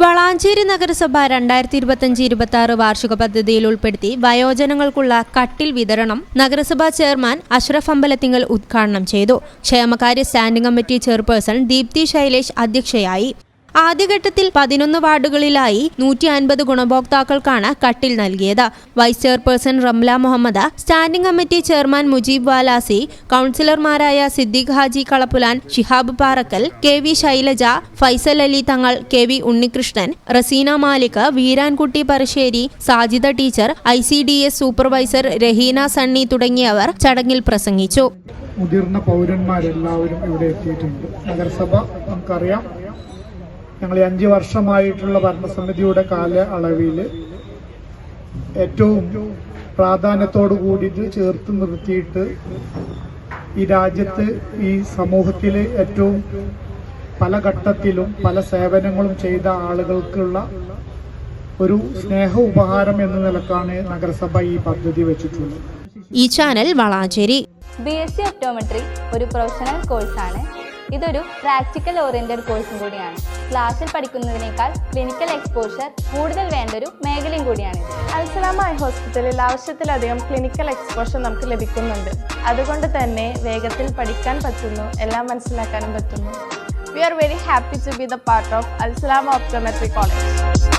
വളാഞ്ചേരി നഗരസഭ രണ്ടായിരത്തി ഇരുപത്തഞ്ച് ഇരുപത്തി ആറ് വാർഷിക പദ്ധതിയിൽ ഉൾപ്പെടുത്തി വയോജനങ്ങൾക്കുള്ള കട്ടിൽ വിതരണം നഗരസഭാ ചെയർമാൻ അഷ്റഫ് അമ്പലത്തിങ്കൽ ഉദ്ഘാടനം ചെയ്തു. ക്ഷേമകാര്യ standing committee chairperson Deepthi Shailesh അധ്യക്ഷയായി. ആദ്യഘട്ടത്തിൽ പതിനൊന്ന് വാർഡുകളിലായി നൂറ്റി അൻപത് ഗുണഭോക്താക്കൾക്കാണ് കട്ടിൽ നൽകിയത്. Vice chairperson Ramla Muhammad standing committee chairman Mujeeb Valasi കൗൺസിലർമാരായ Siddique Haji Kalappulan Shihab Parakkal K V Shailaja Faisal Ali Thangal K V Unnikrishnan Raseena Malik Veerankutty Parassery Sajida teacher I C D S supervisor Raheena Sunny തുടങ്ങിയവർ ചടങ്ങിൽ പ്രസംഗിച്ചു. മുതിർന്ന പൗരന്മാരെല്ലാവരും ഇവിടെ എത്തിയിട്ടുണ്ട്. നഗരസഭ നമുക്കറിയാം ഞങ്ങൾ ഈ അഞ്ച് വർഷമായിട്ടുള്ള ഭരണസമിതിയുടെ കാല അളവിൽ ഏറ്റവും പ്രാധാന്യത്തോടു കൂടിയിട്ട് ചേർത്ത് നിർത്തിയിട്ട് ഈ രാജ്യത്ത് ഈ സമൂഹത്തിൽ ഏറ്റവും പല ഘട്ടത്തിലും പല സേവനങ്ങളും ചെയ്ത ആളുകൾക്കുള്ള ഒരു സ്നേഹ ഉപഹാരം എന്ന നിലക്കാണ് നഗരസഭ ഈ പദ്ധതി വെച്ചിട്ടുള്ളത്. ഈ channel Valanchery B S C optometry ഒരു പ്രൊഫഷണൽ കോഴ്സാണ് ഇതൊരു പ്രാക്ടിക്കൽ ഓറിയന്റഡ് കോഴ്സും കൂടിയാണ്. ക്ലാസ്സിൽ പഠിക്കുന്നതിനേക്കാൾ ക്ലിനിക്കൽ എക്സ്പോഷർ കൂടുതൽ വേണ്ട ഒരു മേഖലയും കൂടിയാണ് അൽസലാമ ഐ ഹോസ്പിറ്റലിൽ ആവശ്യത്തിലധികം ക്ലിനിക്കൽ എക്സ്പോഷർ നമുക്ക് ലഭിക്കുന്നുണ്ട്. അതുകൊണ്ട് തന്നെ വേഗത്തിൽ പഠിക്കാൻ പറ്റുന്നു എല്ലാം മനസ്സിലാക്കാനും പറ്റുന്നു. We are very happy to be the part of Alsalama optometry college